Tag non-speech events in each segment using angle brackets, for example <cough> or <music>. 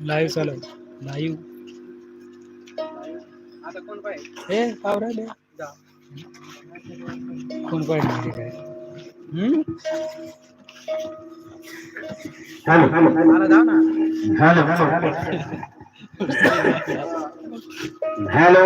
Live चालू live आता कोण पाहिजे हे पावरा दे कोण पाहिजे काय हॅलो हॅलो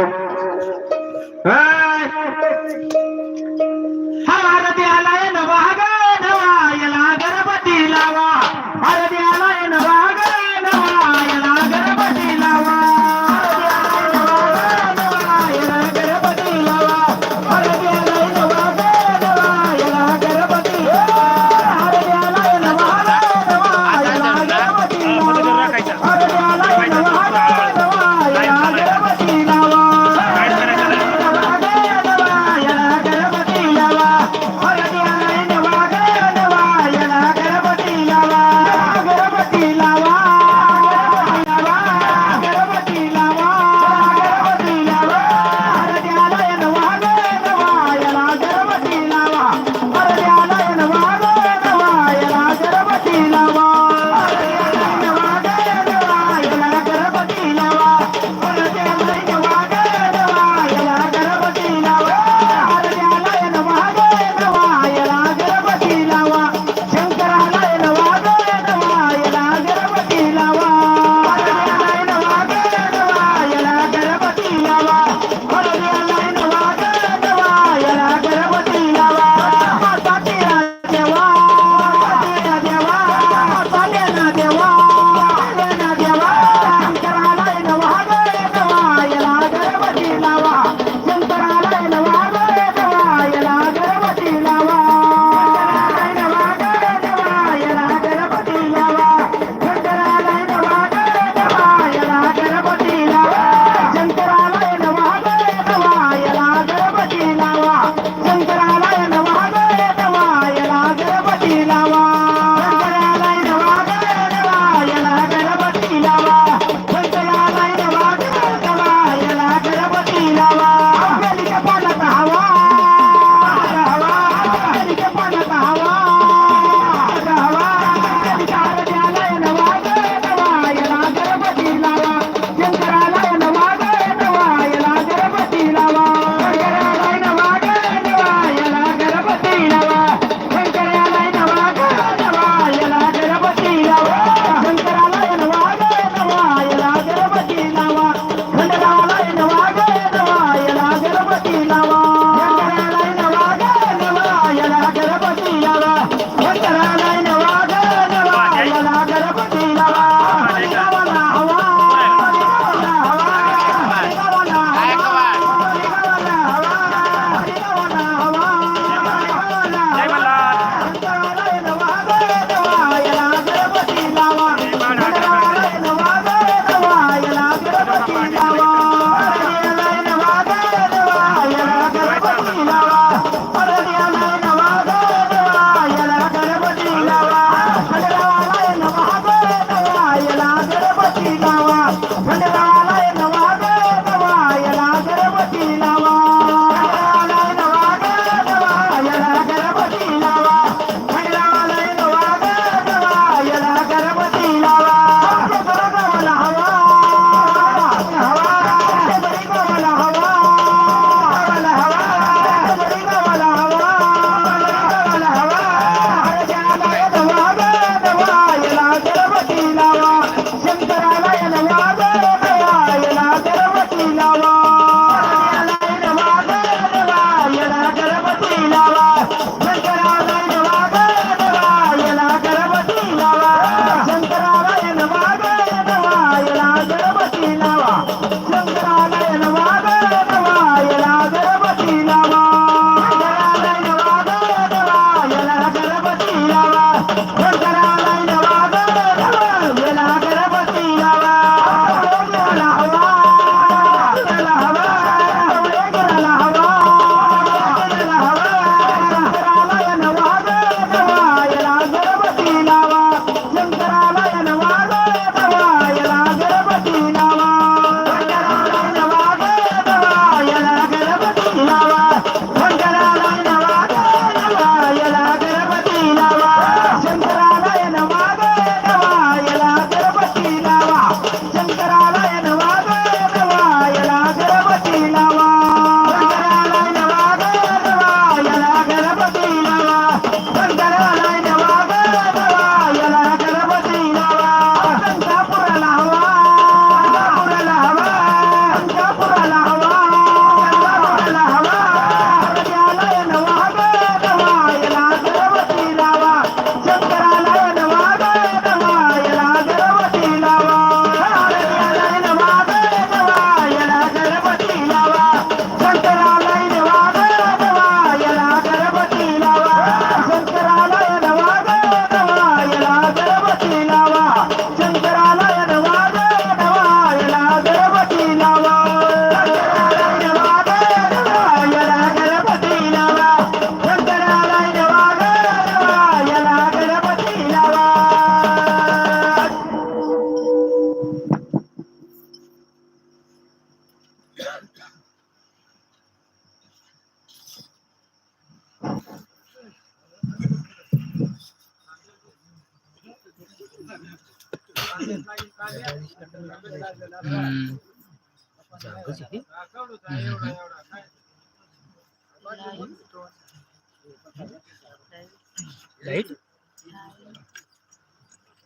लाइट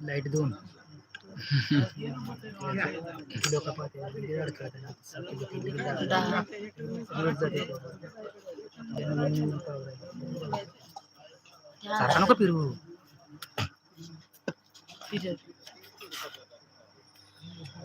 लाइट सारखा नको फिरू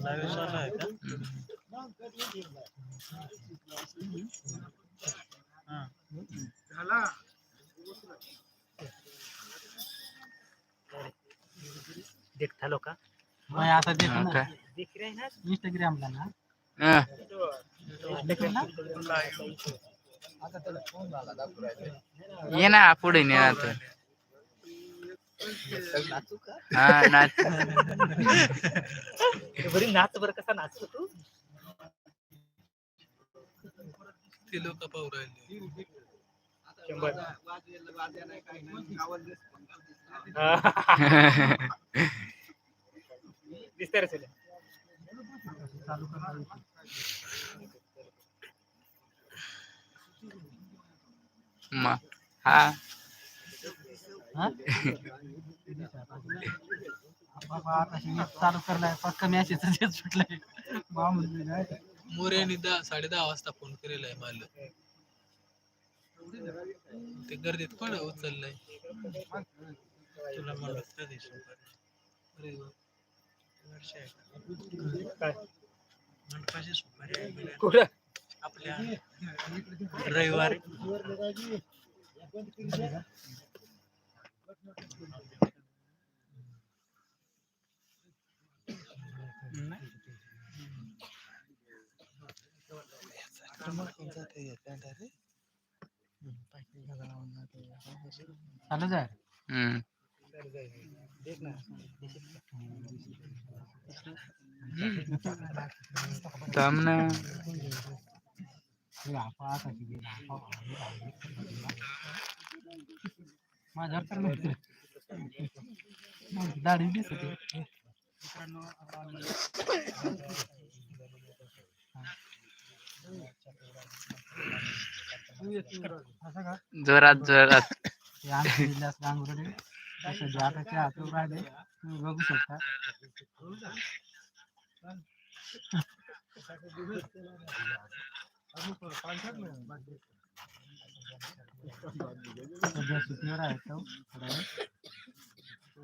Saya shot आहे देखता लोक मैं आता देख ना। देख रहे ना? इंस्टाग्रामला ना। हं. देख ना ये ना पुढे ने ना तू हा नाच। <laughs> बरी नाच बरं कसा नाचतो तू? ते लोक पाहू राहिले शंभर <laughs> रे हा. बाबा आता हे चालू करलाय पक्का मॅसेज तेच सुटलाय. मामूली काय मोर्याने दहा साडे दहा वाजता फोन केलेला आहे मला ते गर्दीत कोण उचललंय? तुला म्हणलं अरे का? मंडपाची सुपारी आपल्या रविवारी. चलो जाए તમને દાડી બી શકે जोरात जोरात. गांगुर्डे सध्या आताच्या हातून राहिले तुम्ही बघू शकता सध्या सुट्टीवर आहे तो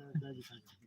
<laughs>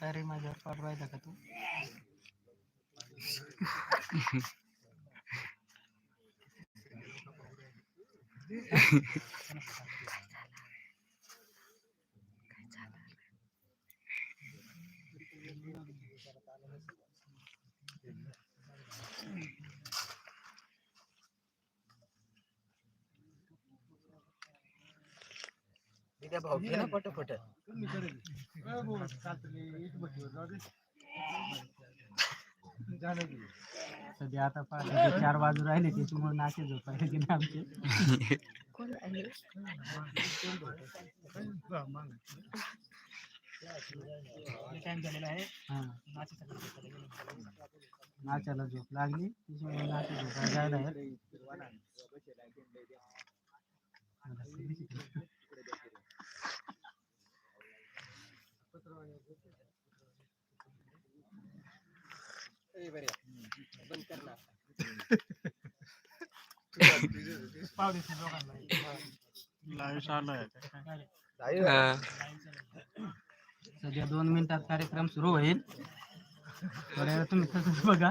तिकडे काय रे माझ्यावर पाठ राहिला का तू? भाऊ ना चार बाजू राहिले त्याच्यामुळे नाचे झोपायला आमचे. नाचायला झोप लागली त्याच्यामुळे नाचे झोपायला जायला सध्या दोन मिनिटात कार्यक्रम सुरू होईल. थोड्या वेळ तुम्ही तसंच बघा.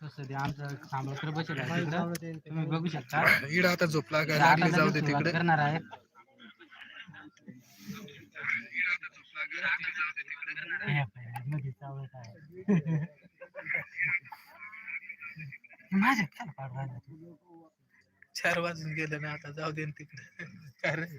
सध्या आमचं थांबलं बसेल आहे तिकडं. तुम्ही बघू शकता इड आता झोप तर लागायला आता लागली जाऊ लगेच दे सुरुवात तिकडे करणार आहे हे मध्ये. माझ्या राहिला तू? चार वाजून गेले ना आता जाऊ दे न तिकडे काय रे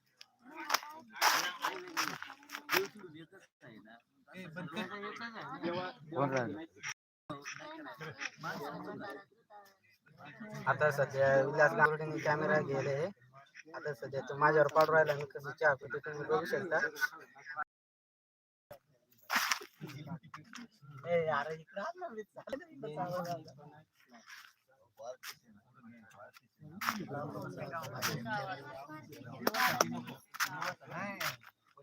आता सध्या विलास गांगुर्डीने कॅमेरा गेले आता सध्या तो माझ्यावर पाडू राहिला मी कसं चहा पितो तुम्ही बघू शकता. ए, अरे इकडं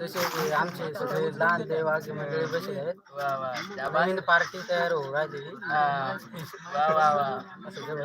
तसेच आमचे सगळे लहान देवाचे मंडळी बसले वा वा. त्या पार्टी तयार हो राहिली. हा. वा वा वा. असं जवळ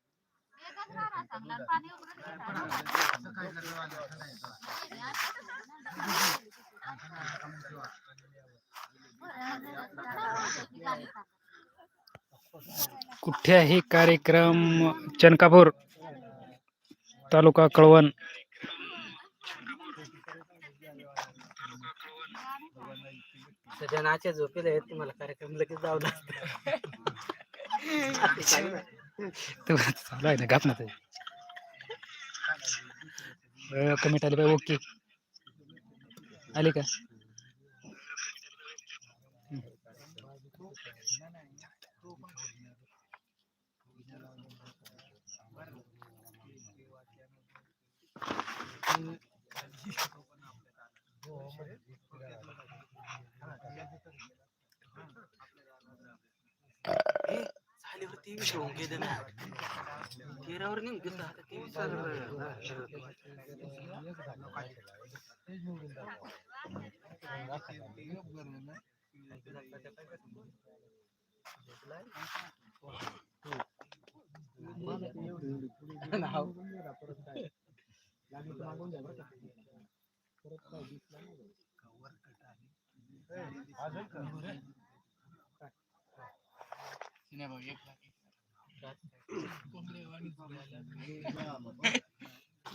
कुठे आहे कार्यक्रम? चनकापूर तालुका कळवण. झोपेले आहेत तुम्हाला कार्यक्रम लगेच जाऊ लागतं <laughs> चालू आहे ना ते कमेंट आली ओके। आली का। झाल्यावर ते होऊन गेले ना. तेरावर नाही गेलं आता ते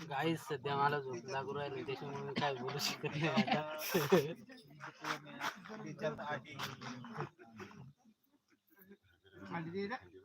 गाईस सध्या मला झोप लागू राहिली त्याच्यामुळे मी काय बोलू शकत नाही आता. <laughs>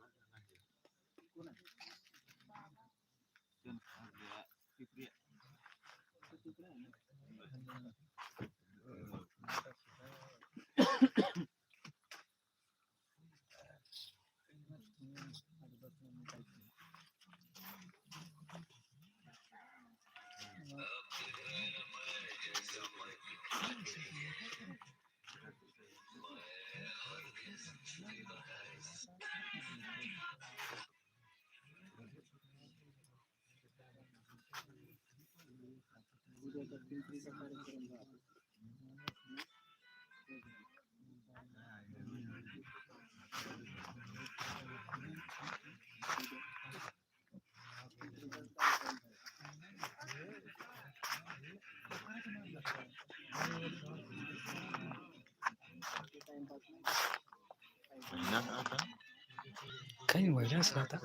कहीं वैसा था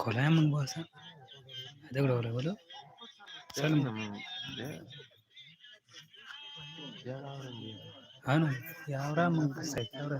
खोला मंगवा सा देख लो बोलो। అవును ఎవరా సైట్ ఎవరా